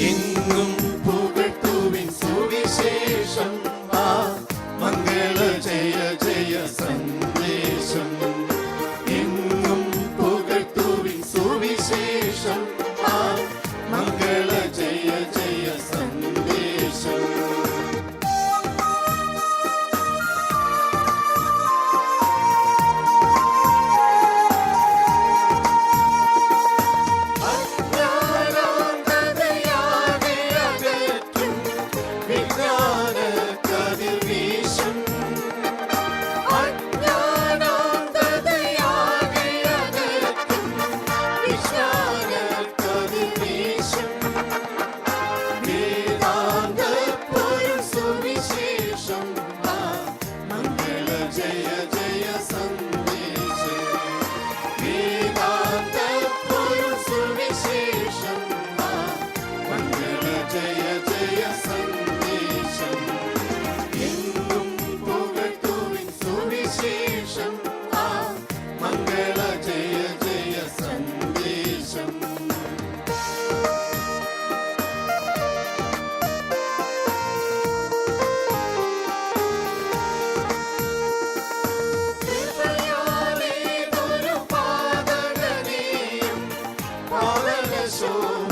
എങ്ങും പുകട്ടുവിൻ സുവിശേഷം. ആ മംഗള ജയ ജയ സന്ദേശം soul.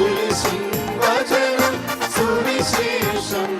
苏心挂，我这路苏里新生。